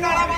ਕਾਲਾ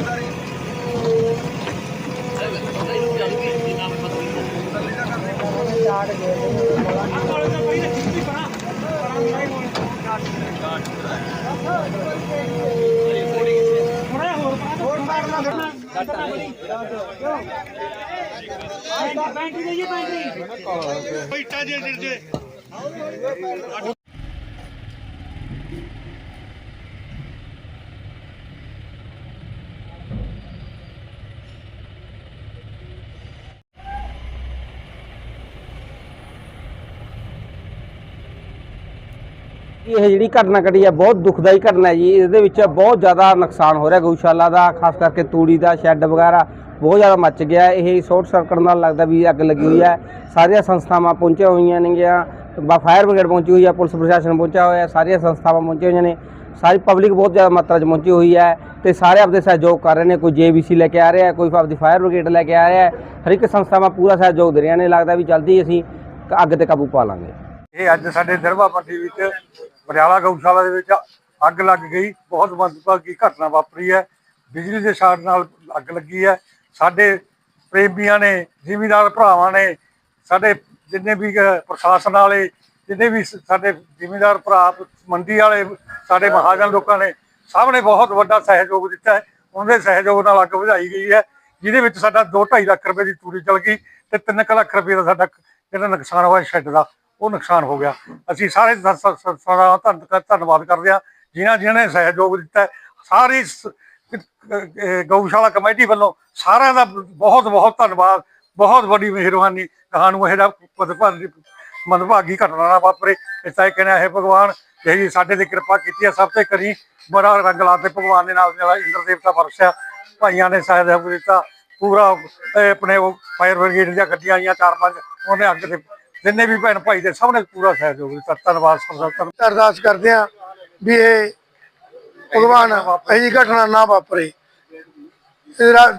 ਪੈਂਟਰੀ ਦੇ ਜੀ ਪੈਂਟਰੀ ਕੋਈ ਇੱਟਾਂ ਜੇ ਡਿਰ ਜੇ। ਇਹ ਜਿਹੜੀ ਘਟਨਾ ਘਟੀ ਹੈ ਬਹੁਤ ਦੁਖਦਾਈ ਘਟਨਾ ਹੈ ਜੀ। ਇਹਦੇ ਵਿੱਚ ਬਹੁਤ ਜ਼ਿਆਦਾ ਨੁਕਸਾਨ ਹੋ ਰਿਹਾ ਗਊਸ਼ਾਲਾ ਦਾ, ਖਾਸ ਕਰਕੇ ਤੂੜੀ ਦਾ, ਸ਼ੈੱਡ ਵਗੈਰਾ ਬਹੁਤ ਜ਼ਿਆਦਾ ਮੱਚ ਗਿਆ। ਇਹ ਸ਼ਾਰਟ ਸਰਕਟ ਨਾਲ ਲੱਗਦਾ ਵੀ ਅੱਗ ਲੱਗੀ ਹੋਈ ਹੈ। ਸਾਰੀਆਂ ਸੰਸਥਾਵਾਂ ਪਹੁੰਚੀਆਂ ਹੋਈਆਂ ਨੇਗੀਆਂ। ਬਾ ਫਾਇਰ ਬ੍ਰਿਗੇਡ ਪਹੁੰਚੀ ਹੋਈ ਹੈ ਪੁਲਿਸ ਪ੍ਰਸ਼ਾਸਨ ਪਹੁੰਚਿਆ ਹੋਇਆ, ਸਾਰੀਆਂ ਸੰਸਥਾਵਾਂ ਪਹੁੰਚੀਆਂ ਹੋਈਆਂ ਨੇ। ਸਾਰੀ ਪਬਲਿਕ ਬਹੁਤ ਜ਼ਿਆਦਾ ਮਾਤਰਾ 'ਚ ਪਹੁੰਚੀ ਹੋਈ ਹੈ ਤੇ ਸਾਰੇ ਆਪਦੇ ਸਹਿਯੋਗ ਕਰ ਰਹੇ ਨੇ। ਕੋਈ ਜੇਬੀਸੀ ਲੈ ਕੇ ਆ ਰਿਹਾ ਕੋਈ ਆਪਦੀ ਫਾਇਰ ਬ੍ਰਿਗੇਡ ਲੈ ਕੇ ਆ ਰਿਹਾ ਹਰ ਇੱਕ ਸੰਸਥਾਵਾਂ ਪੂਰਾ ਸਹਿਯੋਗ ਦੇ ਰਹੀਆਂ ਨੇ। ਲੱਗਦਾ ਵੀ ਜਲਦੀ ਅਸੀਂ ਅੱਗ ਤੇ ਕਾਬੂ ਪਾ ਲਾਂਗੇ। ਇਹ ਅੱਜ ਸਾਡੇ ਦਰਵਾ ਪੱਟੀ ਵਿੱਚ ਪਟਿਆਲਾ ਗਊਸ਼ਾਲਾ ਦੇ ਵਿੱਚ ਅੱਗ ਲੱਗ ਗਈ, ਬਹੁਤ ਮੰਦਭਾਗੀ ਘਟਨਾ ਵਾਪਰੀ ਹੈ। ਬਿਜਲੀ ਦੇ ਸ਼ਾਰਟ ਨਾਲ ਅੱਗ ਲੱਗੀ ਹੈ। ਸਾਡੇ ਪ੍ਰੇਮੀਆਂ ਨੇ, ਜ਼ਿਮੀਂਦਾਰ ਭਰਾਵਾਂ ਨੇ, ਸਾਡੇ ਜਿੰਨੇ ਵੀ ਪ੍ਰਸ਼ਾਸਨ ਵਾਲੇ, ਜਿੰਨੇ ਵੀ ਸਾਡੇ ਜ਼ਿਮੀਂਦਾਰ ਭਰਾ, ਮੰਡੀ ਵਾਲੇ, ਸਾਡੇ ਮਹਾਜਨ ਲੋਕਾਂ ਨੇ, ਸਭ ਨੇ ਬਹੁਤ ਵੱਡਾ ਸਹਿਯੋਗ ਦਿੱਤਾ ਹੈ। ਉਹਨਾਂ ਦੇ ਸਹਿਯੋਗ ਨਾਲ ਅੱਗ ਵਧਾਈ ਗਈ ਹੈ, ਜਿਹਦੇ ਵਿੱਚ ਸਾਡਾ 2.5 ਲੱਖ ਰੁਪਏ ਦੀ ਤੂੜੀ ਚਲ ਗਈ ਤੇ 3 ਲੱਖ ਰੁਪਏ ਦਾ ਸਾਡਾ ਜਿਹੜਾ ਨੁਕਸਾਨ ਹੋਇਆ ਸ਼ੈੱਡ ਦਾ। ਉਹ ਨੁਕਸਾਨ ਹੋ ਗਿਆ। ਅਸੀਂ ਸਾਰੇ ਸੰਸਥਾ ਦਾ ਧੰਨ- ਧੰਨਵਾਦ ਕਰਦੇ ਹਾਂ। ਜਿਨ੍ਹਾਂ ਜਿਨ੍ਹਾਂ ਨੇ ਸਹਿਯੋਗ ਦਿੱਤਾ ਸਾਰੀ ਗਊਸ਼ਾਲਾ ਕਮੇਟੀ ਵੱਲੋਂ ਸਾਰਿਆਂ ਦਾ ਬਹੁਤ ਬਹੁਤ ਧੰਨਵਾਦ। ਬਹੁਤ ਵੱਡੀ ਮਿਹਰਬਾਨੀ। ਤੁਹਾਨੂੰ ਇਹਦਾ ਪਦਭਾਗੀ ਮੰਦਭਾਗੀ ਘਟਨਾ ਨਾ ਵਾਪਰੇ। ਇਸ ਤਾਂ ਇਹ ਕਹਿੰਦਾ ਹੈ ਭਗਵਾਨ ਜਿਹੜੀ ਸਾਡੇ ਤੇ ਕਿਰਪਾ ਕੀਤੀ ਹੈ, ਸਭ ਤੇ ਕਰੀ। ਬੜਾ ਰੰਗ ਲਾ ਲਾਤੇ ਭਗਵਾਨ ਦੇ ਨਾਲ ਜਿਹੜਾ ਇੰਦਰ ਦੇਵਤਾ ਵਰਸਿਆ ਭਾਈਆਂ ਨੇ ਸਹਿਯੋਗ ਦਿੱਤਾ। ਪੂਰਾ ਆਪਣੇ ਉਹ ਫਾਇਰ ਬ੍ਰਿਗੇਡ ਦੀਆਂ ਗੱਡੀਆਂ ਆਈਆਂ, ਚਾਰ ਪੰਜ। ਉਹਨੇ ਅੱਗ ਤੇ ਜਿੰਨੇ ਵੀ ਭੈਣ ਭਾਈ ਦੇ ਸਭ ਨੇ ਪੂਰਾ ਸਹਿਯੋਗ ਦਿੱਤਾ ਧੰਨਵਾਦ ਧੰਨ- ਅਰਦਾਸ ਕਰਦੇ ਆ ਵੀ ਇਹ ਭਗਵਾਨ ਇਹੀ ਘਟਨਾ ਨਾ ਵਾਪਰੇ।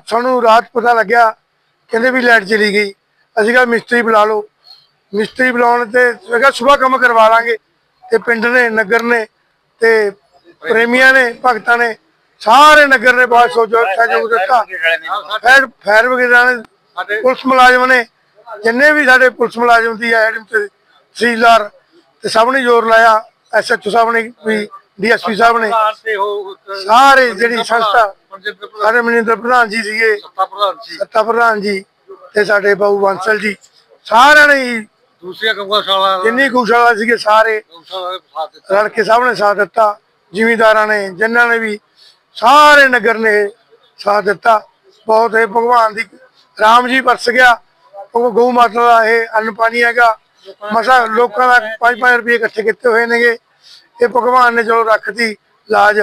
ਸਾਨੂੰ ਰਾਤ ਪਤਾ ਲੱਗਿਆ ਕਹਿੰਦੇ ਵੀ ਲਾਈਟ ਚਲੀ ਗਈ। ਅਸੀਂ ਕਿਹਾ ਮਿਸਤਰੀ ਬੁਲਾ ਲਓ। ਮਿਸਤਰੀ ਬੁਲਾਉਣ ਤੇ ਕਿਹਾ ਸਵੇਰ ਕੰਮ ਕਰਵਾ ਲਾਂਗੇ। ਤੇ ਪਿੰਡ ਨੇ ਨਗਰ ਨੇ ਤੇ ਪ੍ਰੇਮੀਆਂ ਨੇ ਭਗਤਾਂ ਨੇ ਸਾਰੇ ਨਗਰ ਨੇ ਬਹੁਤ ਸੋਚੋ ਸਹਿਯੋਗ ਦਿੱਤਾ। ਫਾਇਰ ਫਾਇਰ ਵਗੈਰਾ ਨੇ ਪੁਲਿਸ ਮੁਲਾਜ਼ਮ ਨੇ ਜਿੰਨੇ ਵੀ ਸਾਡੇ ਪੁਲਿਸ ਮੁਲਾਜ਼ਮ ਦੀ ਐਡਮ ਤੇ ਤਹਿਸੀਲਦਾਰ ਤੇ ਸਭ ਨੇ ਜ਼ੋਰ ਲਾਇਆ ਐਸਐਚਓ ਸਾਹਿਬ ਨੇ ਵੀ ਡੀਐਸਪੀ ਸਾਹਿਬ ਨੇ। ਸਾਰੇ ਜਿਹੜੀ ਸੰਸਥਾ ਸਾਰੇ ਮਨਿੰਦਰ ਪ੍ਰਧਾਨ ਜੀ ਸੀਗੇ। ਸੱਤਾ ਪ੍ਰਧਾਨ ਜੀ। ਤੇ ਸਾਡੇ ਬਾਬੂ ਬਾਂਸਲ ਜੀ। ਸਾਰਿਆਂ ਨੇ ਹੀ ਦੂਸਰੀਆਂ ਗਊਸ਼ਾਲਾ ਜਿੰਨੀ ਗਊਸ਼ਾਲਾ ਸੀਗੇ ਸਾਰੇ ਰਲ ਕੇ ਸਭ ਨੇ ਸਾਥ ਦਿੱਤਾ ਜ਼ਿਮੀਂਦਾਰਾਂ ਨੇ ਜਿਨ੍ਹਾਂ ਨੇ ਵੀ ਸਾਰੇ ਨਗਰ ਨੇ ਸਾਥ ਦਿੱਤਾ। ਬਹੁਤ ਇਹ ਭਗਵਾਨ ਦੀ ਰਾਮ ਜੀ ਵਰਸ ਗਿਆ। ਉਹ ਗਊ ਮਾਤਾ ਦਾ ਇਹ ਅੰਨ ਪਾਣੀ ਹੈਗਾ। ਮਸਾ ਲੋਕਾਂ ਦਾ 5-5 ਰੁਪਏ ਇਕੱਠੇ ਕੀਤੇ ਹੋਏ ਨੇਗੇ। ਇਹ ਭਗਵਾਨ ਨੇ ਚਲੋ ਰੱਖਤੀ ਲਾਜ।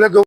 ਲੱਗੋ